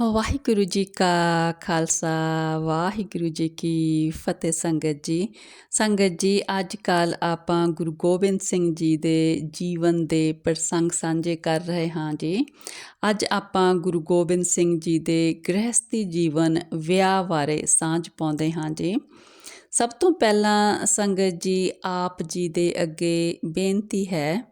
ਵਾਹਿਗੁਰੂ ਜੀ ਕਾ ਖਾਲਸਾ ਵਾਹਿਗੁਰੂ ਜੀ ਕੀ ਫਤਿਹ ਸੰਗਤ ਜੀ ਸੰਗਤ ਜੀ ਅੱਜ ਕੱਲ ਆਪਾਂ ਗੁਰੂ ਗੋਬਿੰਦ ਸਿੰਘ ਜੀ ਦੇ ਜੀਵਨ ਦੇ ਪ੍ਰਸੰਗ ਸਾਂਝੇ ਕਰ ਰਹੇ ਹਾਂ ਜੀ ਅੱਜ ਆਪਾਂ ਗੁਰੂ ਗੋਬਿੰਦ ਸਿੰਘ ਜੀ ਦੇ ਗ੍ਰਹਸਥੀ ਜੀਵਨ ਵਿਆਹ ਬਾਰੇ ਸਾਂਝ ਪਾਉਂਦੇ ਹਾਂ ਜੀ ਸਭ ਤੋਂ ਪਹਿਲਾਂ ਸੰਗਤ ਜੀ ਆਪ ਜੀ ਦੇ ਅੱਗੇ ਬੇਨਤੀ ਹੈ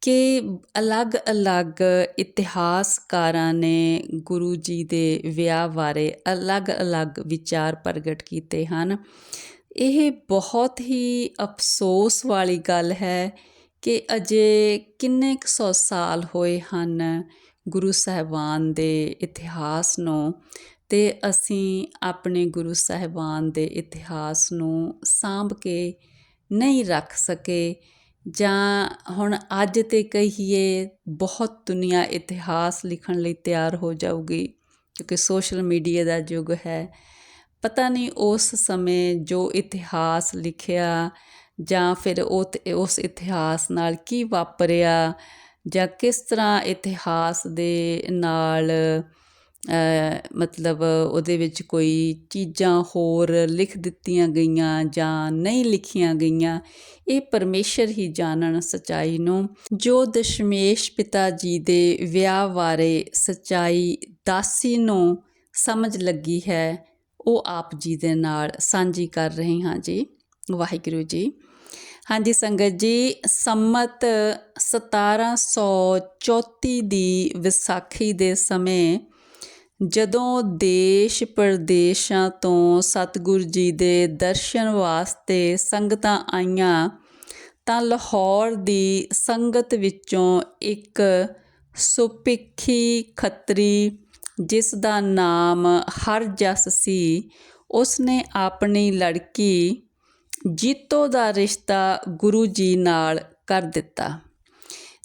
ਕਿ ਅਲੱਗ-ਅਲੱਗ ਇਤਿਹਾਸਕਾਰਾਂ ਨੇ ਗੁਰੂ ਜੀ ਦੇ ਵਿਆਹ ਬਾਰੇ ਅਲੱਗ-ਅਲੱਗ ਵਿਚਾਰ ਪ੍ਰਗਟ ਕੀਤੇ ਹਨ। ਇਹ ਬਹੁਤ ਹੀ ਅਫਸੋਸ ਵਾਲੀ ਗੱਲ ਹੈ ਕਿ ਅਜੇ ਕਿੰਨੇ ਕੁ ਸੌ ਸਾਲ ਹੋਏ ਹਨ ਗੁਰੂ ਸਾਹਿਬਾਨ ਦੇ ਇਤਿਹਾਸ ਨੂੰ ਤੇ ਅਸੀਂ ਆਪਣੇ ਗੁਰੂ ਸਾਹਿਬਾਨ ਦੇ ਇਤਿਹਾਸ ਨੂੰ ਸਾਂਭ ਕੇ ਨਹੀਂ ਰੱਖ ਸਕੇ। ਜਾਂ ਹੁਣ ਅੱਜ ਤੇ ਕਹੀਏ ਬਹੁਤ ਦੁਨੀਆ ਇਤਿਹਾਸ ਲਿਖਣ ਲਈ ਤਿਆਰ ਹੋ ਜਾਊਗੀ, ਕਿਉਂਕਿ ਸੋਸ਼ਲ ਮੀਡੀਆ ਦਾ ਯੁੱਗ ਹੈ। ਪਤਾ ਨਹੀਂ ਉਸ ਸਮੇਂ ਜੋ ਇਤਿਹਾਸ ਲਿਖਿਆ ਜਾਂ ਫਿਰ ਉਹ ਉਸ ਇਤਿਹਾਸ ਨਾਲ ਕੀ ਵਾਪਰਿਆ ਜਾਂ ਕਿਸ ਤਰ੍ਹਾਂ ਇਤਿਹਾਸ ਦੇ ਨਾਲ ਮਤਲਬ ਉਹਦੇ ਵਿੱਚ ਕੋਈ ਚੀਜ਼ਾਂ ਹੋਰ ਲਿਖ ਦਿੱਤੀਆਂ ਗਈਆਂ ਜਾਂ ਨਹੀਂ ਲਿਖੀਆਂ ਗਈਆਂ, ਇਹ ਪਰਮੇਸ਼ਰ ਹੀ ਜਾਣਨ ਸਚਾਈ ਨੂੰ। ਜੋ ਦਸ਼ਮੇਸ਼ ਪਿਤਾ ਜੀ ਦੇ ਵਿਆਹ ਬਾਰੇ ਸਚਾਈ ਦਾਸੀ ਨੂੰ ਸਮਝ ਲੱਗੀ ਹੈ, ਉਹ ਆਪ ਜੀ ਦੇ ਨਾਲ ਸਾਂਝੀ ਕਰ ਰਹੇ ਹਾਂ ਜੀ। ਵਾਹਿਗੁਰੂ ਜੀ। ਹਾਂਜੀ ਸੰਗਤ ਜੀ, ਸੰਮਤ 1734 ਦੀ ਵਿਸਾਖੀ ਦੇ ਸਮੇਂ ਜਦੋਂ ਦੇਸ਼ ਪ੍ਰਦੇਸ਼ਾਂ ਤੋਂ ਸਤਿਗੁਰੂ ਜੀ ਦੇ ਦਰਸ਼ਨ ਵਾਸਤੇ ਸੰਗਤਾਂ ਆਈਆਂ, ਤਾਂ ਲਾਹੌਰ ਦੀ ਸੰਗਤ ਵਿੱਚੋਂ ਇੱਕ ਸੁਪਿੱਖੀ ਖੱਤਰੀ, ਜਿਸ ਦਾ ਨਾਮ ਹਰਜਸ ਸੀ, ਉਸਨੇ ਆਪਣੀ ਲੜਕੀ ਜੀਤੋ ਦਾ ਰਿਸ਼ਤਾ ਗੁਰੂ ਜੀ ਨਾਲ ਕਰ ਦਿੱਤਾ।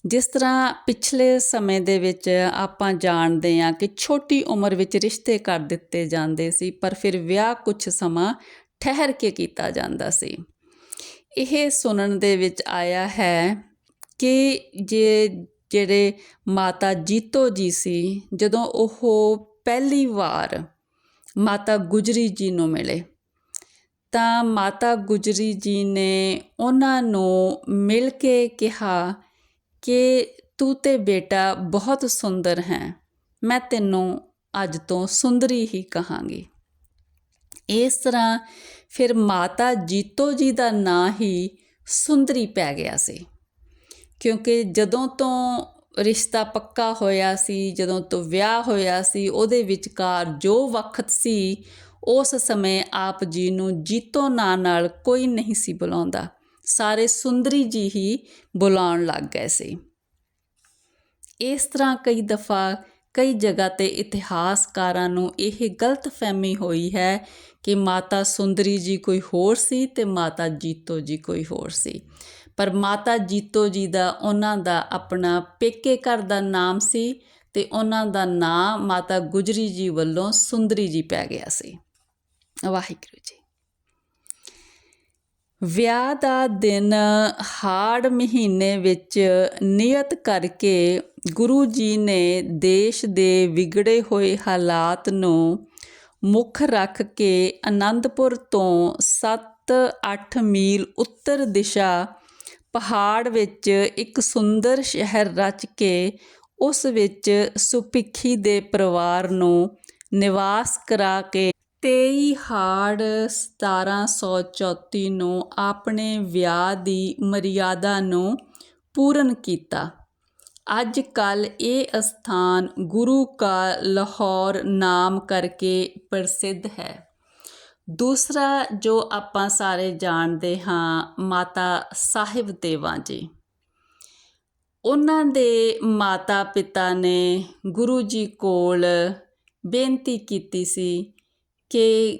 ਜਿਸ ਤਰ੍ਹਾਂ ਪਿਛਲੇ ਸਮੇਂ ਦੇ ਵਿੱਚ ਆਪਾਂ ਜਾਣਦੇ ਹਾਂ ਕਿ ਛੋਟੀ ਉਮਰ ਵਿੱਚ ਰਿਸ਼ਤੇ ਕਰ ਦਿੱਤੇ ਜਾਂਦੇ ਸੀ, ਪਰ ਫਿਰ ਵਿਆਹ ਕੁਝ ਸਮਾਂ ਠਹਿਰ ਕੇ ਕੀਤਾ ਜਾਂਦਾ ਸੀ। ਇਹ ਸੁਣਨ ਦੇ ਵਿੱਚ ਆਇਆ ਹੈ ਕਿ ਜੇ ਜਿਹੜੇ ਮਾਤਾ ਜੀਤੋ ਜੀ ਸੀ, ਜਦੋਂ ਉਹ ਪਹਿਲੀ ਵਾਰ ਮਾਤਾ ਗੁਜਰੀ ਜੀ ਨੂੰ ਮਿਲੇ, ਤਾਂ ਮਾਤਾ ਗੁਜਰੀ ਜੀ ਨੇ ਉਹਨਾਂ ਨੂੰ ਮਿਲ ਕੇ ਕਿਹਾ ਕਿ ਤੂੰ ਤੇ ਬੇਟਾ ਬਹੁਤ ਸੁੰਦਰ ਹੈ। ਮੈਂ ਤੈਨੂੰ ਅੱਜ ਤੋਂ ਸੁੰਦਰੀ ਹੀ ਕਹਾਂਗੀ। ਇਸ ਤਰ੍ਹਾਂ ਫਿਰ ਮਾਤਾ ਜੀਤੋ ਜੀ ਦਾ ਨਾਂ ਹੀ ਸੁੰਦਰੀ ਪੈ ਗਿਆ ਸੀ। ਕਿਉਂਕਿ ਜਦੋਂ ਤੋਂ ਰਿਸ਼ਤਾ ਪੱਕਾ ਹੋਇਆ ਸੀ, ਜਦੋਂ ਤੋਂ ਵਿਆਹ ਹੋਇਆ ਸੀ, ਉਹਦੇ ਵਿਚਕਾਰ ਜੋ ਵਕਤ ਸੀ, ਉਸ ਸਮੇਂ ਆਪ ਜੀ ਨੂੰ ਜੀਤੋ ਨਾਂ ਨਾਲ ਕੋਈ ਨਹੀਂ ਸੀ ਬੁਲਾਉਂਦਾ। ਸਾਰੇ ਸੁੰਦਰੀ ਜੀ ਹੀ ਬੁਲਾਉਣ ਲੱਗ ਗਏ ਸੀ। ਇਸ ਤਰ੍ਹਾਂ ਕਈ ਦਫਾ ਕਈ ਜਗ੍ਹਾ ਤੇ ਇਤਿਹਾਸਕਾਰਾਂ ਨੂੰ ਇਹ ਗਲਤ ਫਹਿਮੀ ਹੋਈ ਹੈ ਕਿ ਮਾਤਾ ਸੁੰਦਰੀ ਜੀ ਕੋਈ ਹੋਰ ਸੀ ਤੇ ਮਾਤਾ ਜੀਤੋ ਜੀ ਕੋਈ ਹੋਰ ਸੀ। ਪਰ ਮਾਤਾ ਜੀਤੋ ਜੀ ਦਾ ਉਹਨਾਂ ਦਾ ਆਪਣਾ ਪੇਕੇ ਘਰ ਦਾ ਨਾਮ ਸੀ ਤੇ ਉਹਨਾਂ ਦਾ ਨਾਂ ਮਾਤਾ ਗੁਜਰੀ ਜੀ ਵੱਲੋਂ ਸੁੰਦਰੀ ਜੀ ਪੈ ਗਿਆ ਸੀ। ਵਾਹਿਗੁਰੂ ਜੀ। ਵਿਆਹ ਦਾ ਦਿਨ ਹਾੜ ਮਹੀਨੇ ਵਿੱਚ ਨਿਯਤ ਕਰਕੇ ਗੁਰੂ ਜੀ ਨੇ ਦੇਸ਼ ਦੇ ਵਿਗੜੇ ਹੋਏ ਹਾਲਾਤ ਨੂੰ ਮੁੱਖ ਰੱਖ ਕੇ ਅਨੰਦਪੁਰ ਤੋਂ 7-8 ਮੀਲ ਉੱਤਰ ਦਿਸ਼ਾ ਪਹਾੜ ਵਿੱਚ ਇੱਕ ਸੁੰਦਰ ਸ਼ਹਿਰ ਰਚ ਕੇ ਉਸ ਵਿੱਚ ਸੁਪਿੱਖੀ ਦੇ ਪਰਿਵਾਰ ਨੂੰ ਨਿਵਾਸ ਕਰਾ ਕੇ ਤੇਈ ਹਾੜ 1734 ਨੂੰ ਆਪਣੇ ਵਿਆਹ ਦੀ ਮਰਿਆਦਾ ਨੂੰ ਪੂਰਨ ਕੀਤਾ। ਅੱਜ ਕੱਲ ਇਹ ਅਸਥਾਨ ਗੁਰੂ ਕਾ ਲਾਹੌਰ ਨਾਮ ਕਰਕੇ ਪ੍ਰਸਿੱਧ ਹੈ। ਦੂਸਰਾ ਜੋ ਆਪਾਂ ਸਾਰੇ ਜਾਣਦੇ ਹਾਂ, ਮਾਤਾ ਸਾਹਿਬ ਦੇਵਾਂ ਜੀ। ਉਹਨਾਂ ਦੇ ਮਾਤਾ ਪਿਤਾ ਨੇ ਗੁਰੂ ਜੀ ਕੋਲ ਬੇਨਤੀ ਕੀਤੀ ਸੀ ਕਿ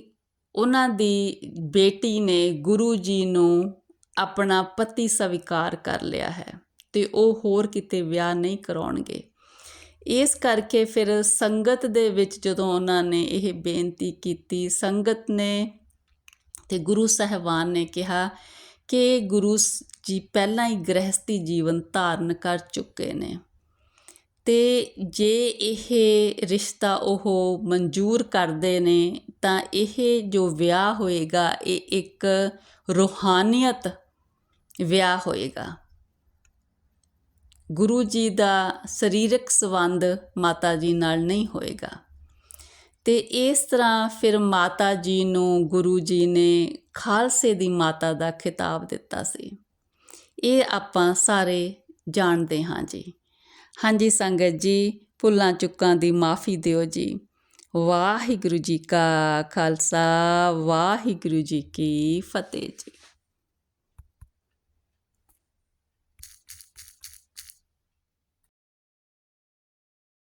ਉਹਨਾਂ ਦੀ ਬੇਟੀ ਨੇ ਗੁਰੂ ਜੀ ਨੂੰ ਆਪਣਾ ਪਤੀ ਸਵੀਕਾਰ ਕਰ ਲਿਆ ਹੈ ਤੇ ਉਹ ਹੋਰ ਕਿਤੇ ਵਿਆਹ ਨਹੀਂ ਕਰਾਉਣਗੇ। ਇਸ ਕਰਕੇ ਫਿਰ ਸੰਗਤ ਦੇ ਵਿੱਚ ਜਦੋਂ ਉਹਨਾਂ ਨੇ ਇਹ ਬੇਨਤੀ ਕੀਤੀ, ਸੰਗਤ ਨੇ ਤੇ ਗੁਰੂ ਸਾਹਿਬਾਨ ਨੇ ਕਿਹਾ ਕਿ ਗੁਰੂ ਜੀ ਪਹਿਲਾਂ ਹੀ ਗ੍ਰਹਸਤੀ ਜੀਵਨ ਧਾਰਨ ਕਰ ਚੁੱਕੇ ਨੇ। ਤੇ ਜੇ ਇਹ ਰਿਸ਼ਤਾ ਉਹ ਮਨਜ਼ੂਰ ਕਰਦੇ ਨੇ, ਤਾਂ ਇਹ ਜੋ ਵਿਆਹ ਹੋਏਗਾ, ਇਹ ਇੱਕ ਰੂਹਾਨੀਅਤ ਵਿਆਹ ਹੋਏਗਾ। ਗੁਰੂ ਜੀ ਦਾ ਸਰੀਰਕ ਸੰਬੰਧ ਮਾਤਾ ਜੀ ਨਾਲ ਨਹੀਂ ਹੋਏਗਾ। ਤੇ ਇਸ ਤਰ੍ਹਾਂ ਫਿਰ ਮਾਤਾ ਜੀ ਨੂੰ ਗੁਰੂ ਜੀ ਨੇ ਖਾਲਸੇ ਦੀ ਮਾਤਾ ਦਾ ਖਿਤਾਬ ਦਿੱਤਾ ਸੀ। ਇਹ ਆਪਾਂ ਸਾਰੇ ਜਾਣਦੇ ਹਾਂ ਜੀ। ਹਾਂਜੀ ਸੰਗਤ ਜੀ, ਭੁੱਲਾਂ ਚੁੱਕਾਂ ਦੀ ਮਾਫੀ ਦਿਓ ਜੀ। ਵਾਹਿਗੁਰੂ ਜੀ ਕਾ ਖਾਲਸਾ, ਵਾਹਿਗੁਰੂ ਜੀ ਕੀ ਫਤਿਹ ਜੀ।